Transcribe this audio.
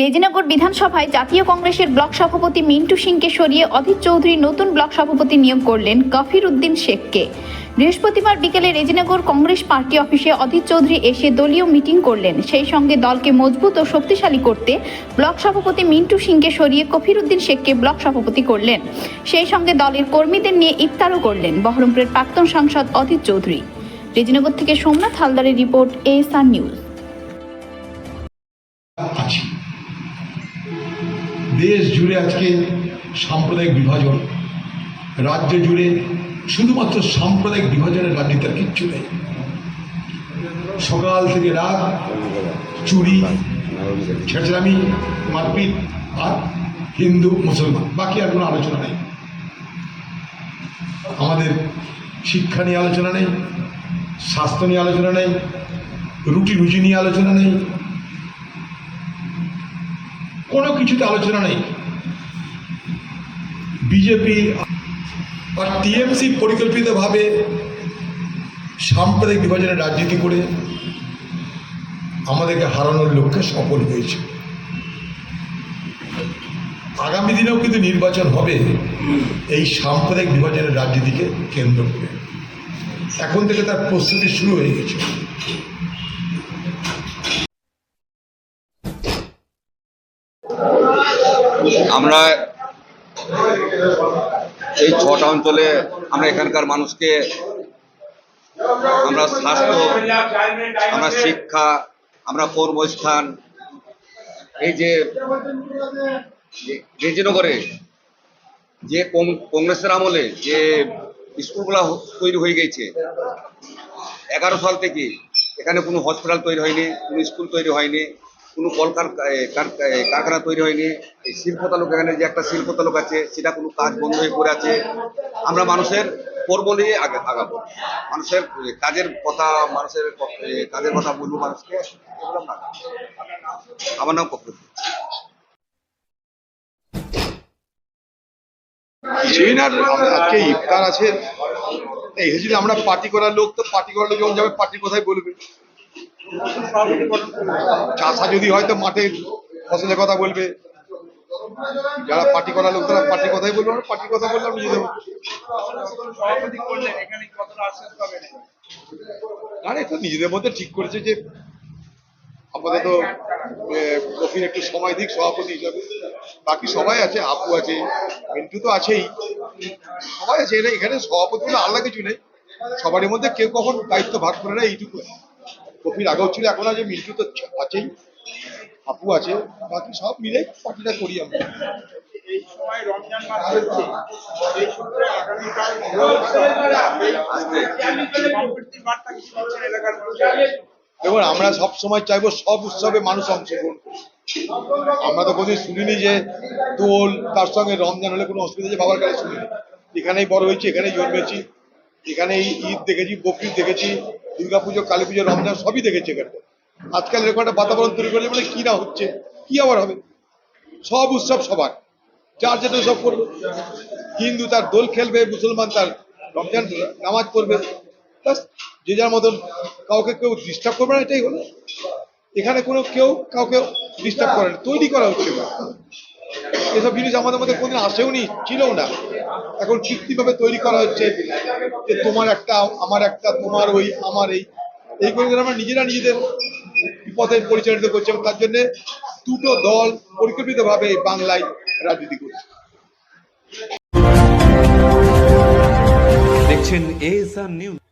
রেজিনগর বিধানসভায় জাতীয় কংগ্রেসের ব্লক সভাপতি মিন্টু সিংকে সরিয়ে অধীর চৌধুরী নতুন ব্লক সভাপতি নিয়োগ করলেন কফির উদ্দিন শেখকে। বৃহস্পতিবার বিকেলে রেজিনগর কংগ্রেস পার্টি অফিসে অধীর চৌধুরী এসে দলীয় মিটিং করলেন। সেই সঙ্গে দলকে মজবুত ও শক্তিশালী করতে ব্লক সভাপতি মিন্টু সিংকে সরিয়ে কফির উদ্দিন শেখকে ব্লক সভাপতি করলেন। সেই সঙ্গে দলের কর্মীদের নিয়ে ইফতারও করলেন বহরমপুরের প্রাক্তন সাংসদ অধীর চৌধুরী। রেজিনগর থেকে সোমনাথ হালদারের রিপোর্ট এএসআর নিউজ। দেশ জুড়ে আজকে সাম্প্রদায়িক বিভাজন, রাজ্য জুড়ে শুধুমাত্র সাম্প্রদায়িক বিভাজনের রাজনীতি আর কিচ্ছু নেই। সকাল থেকে রাত, চুরি ছেঁচড়ামি মারপিট, আর হিন্দু, মুসলমান, বাকি আর কোনো আলোচনা নেই। আমাদের শিক্ষা নিয়ে আলোচনা নেই, স্বাস্থ্য নিয়ে আলোচনা নেই রুটি রুচি নিয়ে আলোচনা নেই কোনো কিছুতে আলোচনা নেই। বিজেপি আর টিএমসি পরিকল্পিতভাবে সাম্প্রদায়িক বিভাজনের রাজনীতি করে আমাদেরকে হারানোর লক্ষ্যে সফল হয়েছে। আগামী দিনেও কিন্তু নির্বাচন হবে এই সাম্প্রদায়িক বিভাজনের রাজনীতিকে কেন্দ্র করে। এখন থেকে তার প্রস্তুতি শুরু হয়ে গেছে। আমরা এই ছটা অঞ্চলে আমরা এখানকার মানুষকে, আমরা স্বাস্থ্য, আমরা শিক্ষা, আমরা কর্মস্থান, এই যে রেজিনগরে যে কংগ্রেসের আমলে যে স্কুলগুলো তৈরি হয়ে গেছে, এগারো সাল থেকে এখানে কোনো হসপিটাল তৈরি হয়নি, কোনো স্কুল তৈরি হয়নি। কোনো কলকার কারখানা তৈরি হয়নি। এই শিল্প তালুক, এখানে যে একটা শিল্প তালুক আছে, সেটা কোনো কাজ বন্ধ হয়ে পড়ে আছে। আমরা মানুষের কর্ম নিয়ে আগে আগাবো। মানুষের কাজের কথা, মানুষের কাজের কথা বলব মানুষকে। আমরা নাম হয়েছিল আমরা পার্টি করার লোক, তো পার্টি করার লোক যখন যাবে পার্টি কোথায় বলবে। চাষা যদি হয়তো মাঠে ফসলের কথা বলবে, যারা পার্টি করার লোক, তারা পার্টি কথাই বলবে, আমরা পার্টির কথা বললাম নিজে দেবো আরে তো নিজেদের মধ্যে ঠিক করেছে যে আপাতত কফির একটু সময় দিক, সভাপতি হিসাবে। বাকি সবাই আছে, আপু আছে, মিন্টু তো আছেই। সবাই আছে, এখানে সভাপতি আলাদা কিছু নেই। সবারই মধ্যে কেউ কখন দায়িত্ব ভাগ করে না এইটুকু কফির আগেও ছিল এখন আছে মিন্টু তো আছেই আপু আছে বাকি সব মিলে পার্টিটা করি আমরা। এই সময় রমজান মাস চলছে এই সূত্রে আগামীকাল সম্প্রীতির বার্তা কিছু দিচ্ছেন এলাকার মানুষ দেখুন আমরা সব সময় চাইব সব উৎসবে মানুষ অংশগ্রহণ। আমরা তো কোনোদিন শুনিনি যে দোল তার সঙ্গে রমজান হলে কোনো অসুবিধা আছে বাবার কাছে শুনিনি। এখানেই বড় হয়েছি এখানেই জন্মেছি এখানেই ঈদ দেখেছি বকরিদ দেখেছি দুর্গাপুজো কালী পুজো, রমজান সবই দেখেছি এখানে। আজকাল এরকম একটা বাতাবরণ তৈরি করলে মানে কি না হচ্ছে? কি আবার হবে? সব উৎসব সবার। যার যেটা সব করবে। হিন্দু তার দোল খেলবে, মুসলমান তার রমজান নামাজ পড়বে। যে যার মতন কাউকে কেউ ডিস্টার্ব করবে না, এটাই হলো। এখানে কোনো কেউ কাউকে ডিস্টার্ব করে না। তৈরি করা হচ্ছে এসব জিনিস আমাদের মধ্যে কোনদিন আসেও নি ছিলও না। এখন কৃত্রিমভাবে তৈরি করা হচ্ছে, যে তোমার একটা, আমার একটা, তোমার ওই, আমার এই এই করে আমরা নিজেরা নিজেদের বিপথে পরিচালিত করছি এবং তার জন্য দুটো দল পরিকল্পিতভাবে বাংলায় রাজনীতি করছে। দেখছেন এএসআর নিউজ